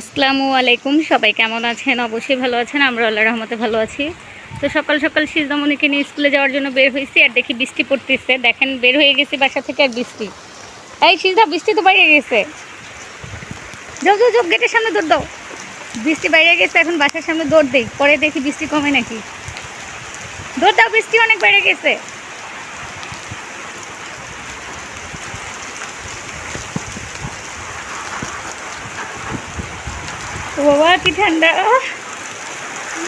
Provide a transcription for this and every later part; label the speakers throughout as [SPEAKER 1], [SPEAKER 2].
[SPEAKER 1] আসসালামু আলাইকুম, সবাই কেমন আছেন? অবশ্যই ভালো আছেন, আমরা আল্লাহ রহমতে ভালো আছি। তো সকাল সকাল সিজদামণিকে নিয়ে স্কুলে যাওয়ার জন্য বের হয়েছি আর দেখি বৃষ্টি পড়তেছে। দেখেন, বের হয়ে গেছি বাসা থেকে আর বৃষ্টি। এই সিজদা, বৃষ্টি তো বাইরে গেছে। যাও যাও যাও, গেটের সামনে দৌড় দাও। বৃষ্টি বাইরে গেছে, এখন বাসার সামনে দৌড় দেই। পরে দেখি বৃষ্টি কমে নাকি। দৌড় দাও, বৃষ্টি অনেক বেড়ে গেছে। বাবা, কি ঠান্ডা?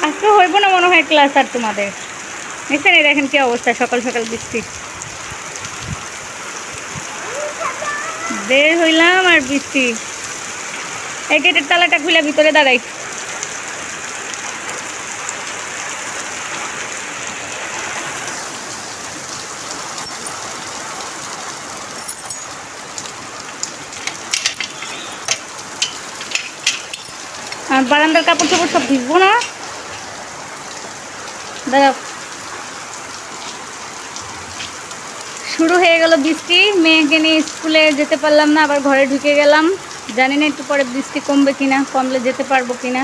[SPEAKER 1] আজকে হইব না মনে হয় ক্লাস আর তোমাদের। নিশ্চয় এই দেখেন কি অবস্থা, সকাল সকাল বৃষ্টি। বের হইলাম আর বৃষ্টি। এই গেটের তালাটা খুলে ভিতরে দাঁড়াই। আর বারান্দার কাপড় চোপড় সব ভিজবো না। দাঁড়াও। শুরু হয়ে গেল বৃষ্টি। মেয়েকে নিয়ে স্কুলে যেতে পারলাম না, আবার ঘরে ঢুকে গেলাম। জানি না একটু পরে বৃষ্টি কমবে কিনা, কমলে যেতে পারব কিনা।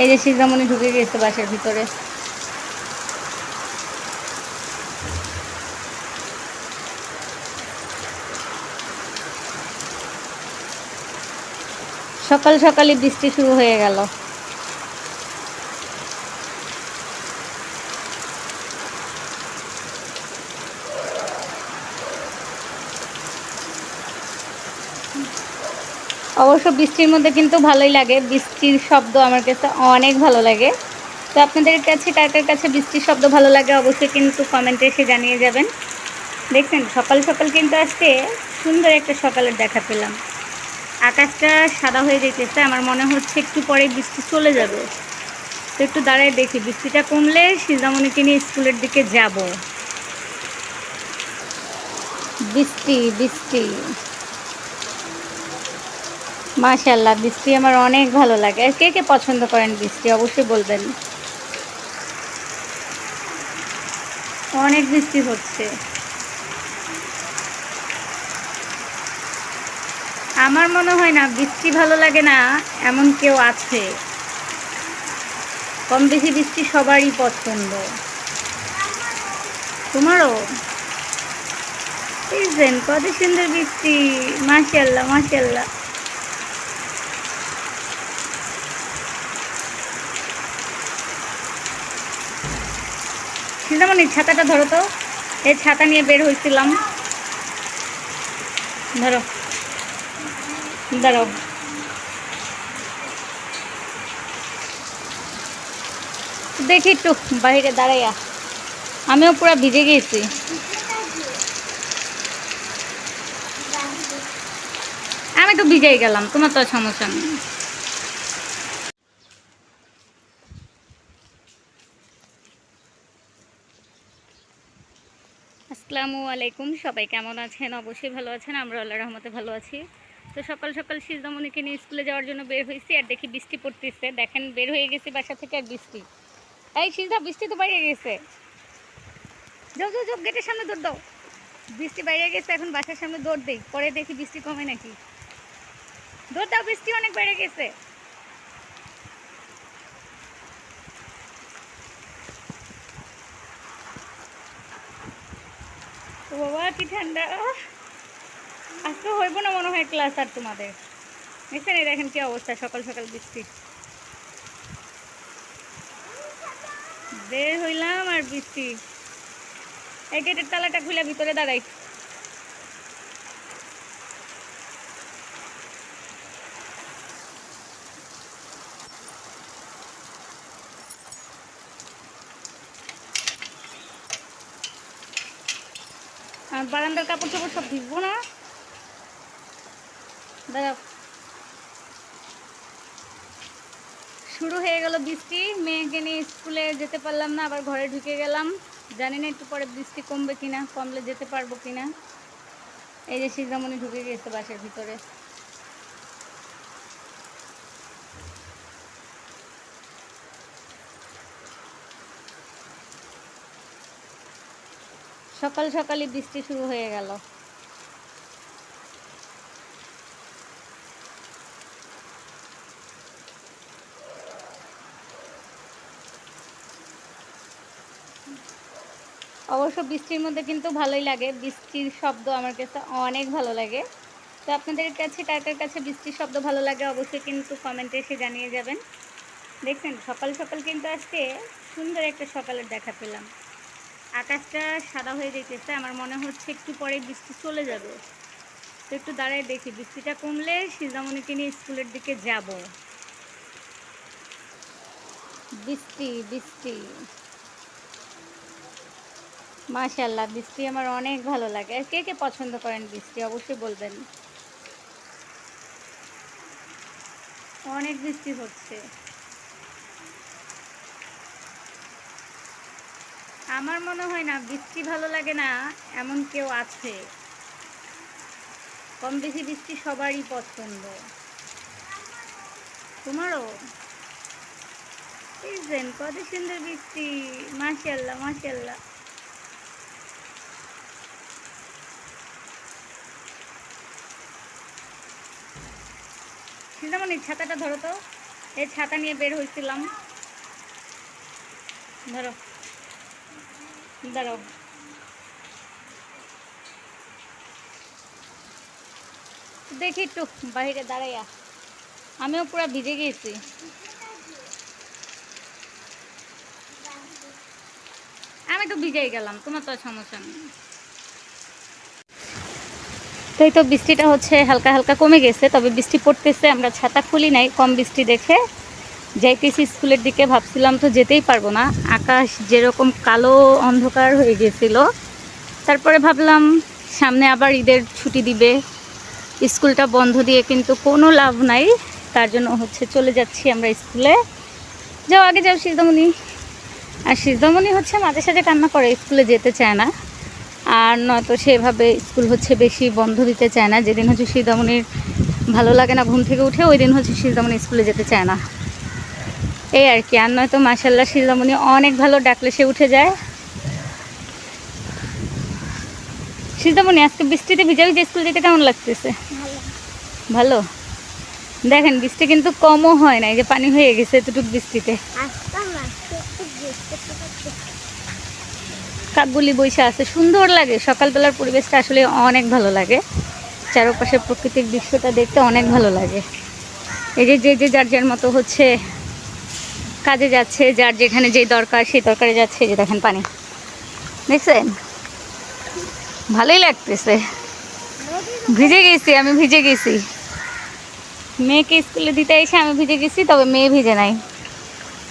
[SPEAKER 1] এই যে সিজামণি ঢুকে গেছে বাসের ভিতরে। সকাল সকালই বৃষ্টি শুরু হয়ে গেল। অবশ্য বৃষ্টির মধ্যে কিন্তু ভালোই লাগে। বৃষ্টির শব্দ আমার কাছে অনেক ভালো লাগে। তো আপনাদের কাছে কার কাছে বৃষ্টির শব্দ ভালো লাগে অবশ্যই কিন্তু কমেন্টে এসে জানিয়ে যাবেন। দেখছেন, সকাল সকাল কিন্তু আজকে সুন্দর একটা সকালের দেখা পেলাম। আকাশটা সাদা হয়ে যেতেছে, আমার মনে হচ্ছে একটু পরে বৃষ্টি চলে যাবে। তো একটু দাঁড়ায় দেখি, বৃষ্টিটা কমলে সিজামণিকে নিয়ে স্কুলের দিকে যাব। বৃষ্টি বৃষ্টি। মাশাল্লাহ বৃষ্টি আমার অনেক ভালো লাগে। আর কে কে পছন্দ করেন বৃষ্টি? অবশ্যই বলবেন। অনেক বৃষ্টি হচ্ছে। আমার মনে হয় না বৃষ্টি ভালো লাগে না, এমন কেউ আছে। কম বেশি বৃষ্টি সবারই পছন্দ। তোমারও? বুঝলেন কত সুন্দর বৃষ্টি। মাশাল্লাহ মাশাল্লাহ চিন্তামণি ছাতাটা ধরো তো। এই ছাতা নিয়ে বের হয়েছিলাম ধরো। দাঁড়াও। দেখি একটু বাইরে দাঁড়াইয়া। আমিও পুরো ভিজে গিয়েছি আমি তো ভিজেই গেলাম, তোমার তো সমস্যা নেই। আসসালামু আলাইকুম, সবাই কেমন আছেন? অবশ্যই ভালো আছেন আমরা আল্লাহ রহমতে ভালো আছি। তো সকাল সকাল সিজদামণিকে নিয়ে স্কুলে যাওয়ার জন্য বের হয়েছি আর দেখি বৃষ্টি পড়তেছে। দেখেন, বের হয়ে গেছি বাসা থেকে আর বৃষ্টি। এই সিজদা বৃষ্টি তো বাইরে গেছে। যাও যাও যাও, গেটের সামনে দৌড় দাও। বৃষ্টি বাইরে গেছে, এখন বাসার সামনে দৌড় দেই। পরে দেখি বৃষ্টি কমে নাকি। দৌড় দাও, বৃষ্টি অনেক বেড়ে গেছে। ও বাবা, কি ঠান্ডা। আজকে হইব না মনে হয় ক্লাস আর তোমাদের। এই দেখেন কি অবস্থা, সকাল সকাল বৃষ্টি। বের হইলাম আর বৃষ্টি। এই গেটের তালাটা খুলে ভিতরে দাঁড়াই। বারান্দার কাপড় চোপড় সব ভিজবো না? দাঁড়াও। শুরু হয়ে গেল বৃষ্টি। মেয়েকে নিয়ে স্কুলে যেতে পারলাম না, আবার ঘরে ঢুকে গেলাম। জানি না একটু পরে বৃষ্টি কমবে কিনা, কমলে যেতে পারব কিনা। এই যে সিজামণি ঢুকে গেছে বাসের ভিতরে। সকাল সকালই বৃষ্টি শুরু হয়ে গেল। অবশ্য বৃষ্টির মধ্যে কিন্তু ভালোই লাগে। বৃষ্টির শব্দ আমার কাছে অনেক ভালো লাগে। তো আপনাদের কাছে, কার কার কাছে বৃষ্টির শব্দ ভালো লাগে অবশ্যই কিন্তু কমেন্টে এসে জানিয়ে যাবেন। দেখছেন সকাল সকাল কিন্তু আজকে সুন্দর একটা সকালের দেখা পেলাম। আকাশটা সাদা হয়ে যেতেছে আমার মনে হচ্ছে একটু পরে বৃষ্টি চলে যাবে। তো একটু দাঁড়ায় দেখি, বৃষ্টিটা কমলে সিজামণিকে নিয়ে স্কুলের দিকে যাব। বৃষ্টি বৃষ্টি। মাশাল্লাহ বৃষ্টি আমার অনেক ভালো লাগে। আর কে কে পছন্দ করেন বৃষ্টি অবশ্যই বলবেন। অনেক বৃষ্টি হচ্ছে। আমার মনে হয় না বৃষ্টি ভালো লাগে না, এমন কেউ আছে। কম বেশি বৃষ্টি সবারই পছন্দ। তোমারও? কত সুন্দর বৃষ্টি মাশাল্লাহ মাশাল্লাহ চিন্তামণি ছাতাটা ধরো তো, এই ছাতা নিয়ে বের হয়েছিলাম ধরো দাঁড়াও দেখি একটু বাইরে দাঁড়াইয়া। আমিও পুরো ভিজে গিয়েছি আমি তো ভিজেই গেলাম, তোমার তো সমস্যা নেই। তো এই তো বৃষ্টিটা হচ্ছে হালকা হালকা কমে গেছে, তবে বৃষ্টি পড়তেছে, আমরা ছাতা খুলি নাই, কম বৃষ্টি দেখে যাইতেছি স্কুলের দিকে, ভাবছিলাম তো যেতেই পারব না, আকাশ যেরকম কালো অন্ধকার হয়ে গেছিল। তারপরে ভাবলাম সামনে আবার ঈদের ছুটি দিবে, স্কুলটা বন্ধ দিয়ে কিন্তু কোনো লাভ নাই, তার জন্য হচ্ছে চলে যাচ্ছি আমরা স্কুলে। যাও আগে যাও সিদ্ধমণি আর সিদ্ধমণি হচ্ছে মাঝে সাঝে কান্না করে, স্কুলে যেতে চায় না। আর নয়তো সেভাবে স্কুল হচ্ছে বেশি বন্ধ দিতে চায় না। যেদিন হচ্ছে সিদ্ধমণির ভালো লাগে না ঘুম থেকে উঠে ওই দিন হচ্ছে সিদ্ধমণি স্কুলে যেতে চায় না। এই আর কি, আর নয়তো মাসাল্লাহ সিদ্ধমণি অনেক ভালো ডাকলে সে উঠে যায়। সিদ্ধমণি আজকে বৃষ্টিতে ভিজা ভিজা স্কুল যেতে কেমন লাগতেছে? ভালো। দেখেন, বৃষ্টি কিন্তু কমও হয় না, এই যে পানি হয়ে গেছে এতটুকু বৃষ্টিতে কাকগুলি বৈশা আছে, সুন্দর লাগে। সকালবেলার পরিবেশটা আসলে অনেক ভালো লাগে। চারপাশে প্রকৃতিক দৃশ্যটা দেখতে অনেক ভালো লাগে। এই যে যে যে যার যার মতো হচ্ছে কাজে যাচ্ছে, যার যেখানে যেই দরকার সেই দরকারে যাচ্ছে যে দেখেন পানি। দেখছেন? ভালোই লাগতেছে। ভিজে গেছি, আমি ভিজে গেছি। মেয়েকে স্কুলে দিতে এসে আমি ভিজে গেছি, তবে মেয়ে ভিজে নাই।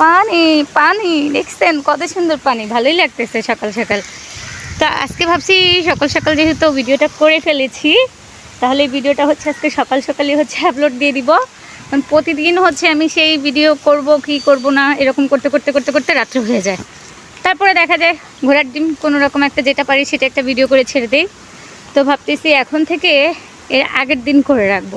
[SPEAKER 1] পানি পানি, দেখছেন কত সুন্দর পানি, ভালোই লাগতেছে সকাল সকাল। তা আজকে ভাবছি সকাল সকাল যেহেতু ভিডিওটা করে ফেলেছি, তাহলে ভিডিওটা হচ্ছে আজকে সকাল সকালই হচ্ছে আপলোড দিয়ে দিব। কারণ প্রতিদিন হচ্ছে আমি সেই ভিডিও করব, কি করব না, এরকম করতে করতে করতে করতে রাত্রে হয়ে যায়। তারপরে দেখা যায় ঘোড়ার ডিম কোনো রকম একটা যেটা পারি সেটা একটা ভিডিও করে ছেড়ে দিই। তো ভাবতেছি এখন থেকে এর আগের দিন করে রাখব।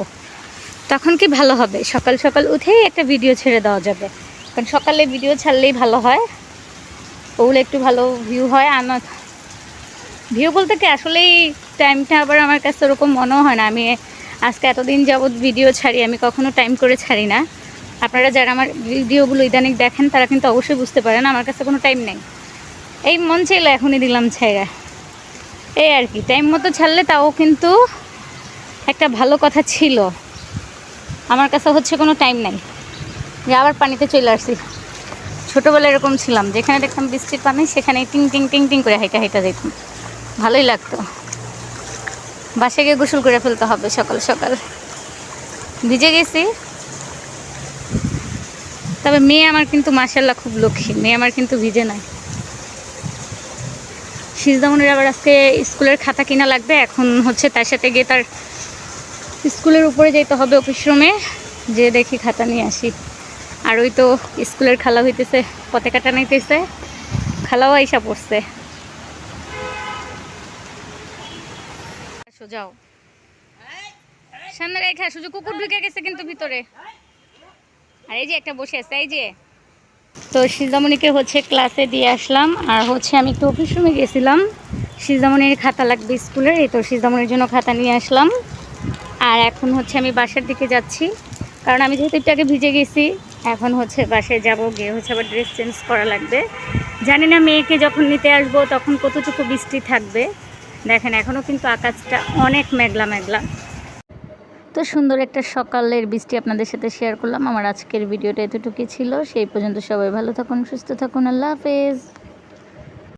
[SPEAKER 1] তখন কি ভালো হবে? সকাল সকাল উঠেই একটা ভিডিও ছেড়ে দেওয়া যাবে। কারণ সকালে ভিডিও ছাড়লেই ভালো হয়। ওগুলো একটু ভালো ভিউ হয়। আর না ভিউ বলতে কি, আসলেই টাইমটা আবার আমার কাছে ওরকম মনেও হয় না। আমি আজকে এতদিন যাবৎ ভিডিও ছাড়ি, আমি কখনো টাইম করে ছাড়ি না। আপনারা যারা আমার ভিডিওগুলো ইদানিং দেখেন, তারা কিন্তু অবশ্যই বুঝতে পারেন, আমার কাছে কোনো টাইম নেই। এই মন চাইলো এখনই দিলাম ছাইরা। এই আর কি টাইম মতো ছাড়লে তাও কিন্তু একটা ভালো কথা ছিল। আমার কাছে হচ্ছে কোনো টাইম নাই। যে আবার পানিতে চলে আসছি। ছোটোবেলায় এরকম ছিলাম, যেখানে দেখতাম বৃষ্টির পানি সেখানে টিং টিং টিং টিং করে হাইটা হাইটা যেতাম। ভালোই লাগতো। বাসে গিয়ে গোসল করে ফেলতে হবে সকাল সকাল। ভিজে গেছি। তবে মেয়ে আমার কিন্তু মাসাল্লাহ খুব লক্ষ্মী, মেয়ে আমার কিন্তু ভিজে নাই। সিজদামনের আবার আজকে স্কুলের খাতা কিনা লাগবে, এখন হচ্ছে তার সাথে গিয়ে তার স্কুলের উপরে যেতে হবে অফিস রুমে যে দেখি খাতা নিয়ে আসি। আর ওই তো স্কুলের খালা হইতেছে পতাকাটা নিতেছে খালাও আইসা পড়ছে। যাও। সামনে রেখে যে কুকুর ঢুকে গেছে কিন্তু ভিতরে। আর এই যে একটা বসে আছে, এই যে। তো সিজামণিকে হচ্ছে ক্লাসে দিয়ে আসলাম, আর হচ্ছে আমি একটু অফিস রুমে গেছিলাম। সিজামণির খাতা লাগবে স্কুলের, এই তো সিজামণির জন্য খাতা নিয়ে আসলাম। আর এখন হচ্ছে আমি বাসার দিকে যাচ্ছি, কারণ আমি যেহেতু একটু আগে ভিজে গেছি এখন হচ্ছে বাসে যাব, গিয়ে হচ্ছে আবার ড্রেস চেঞ্জ করা লাগবে। জানি না মেয়েকে যখন নিতে আসব, তখন কতটুকু বৃষ্টি থাকবে। দেখেন এখনও কিন্তু আকাশটা অনেক মেঘলা মেঘলা। তো সুন্দর একটা সকালের বৃষ্টি আপনাদের সাথে শেয়ার করলাম। আমার আজকের ভিডিওটা এতটুকুই ছিল। সেই পর্যন্ত সবাই ভালো থাকুন, সুস্থ থাকুন। আল্লাহ হাফেজ।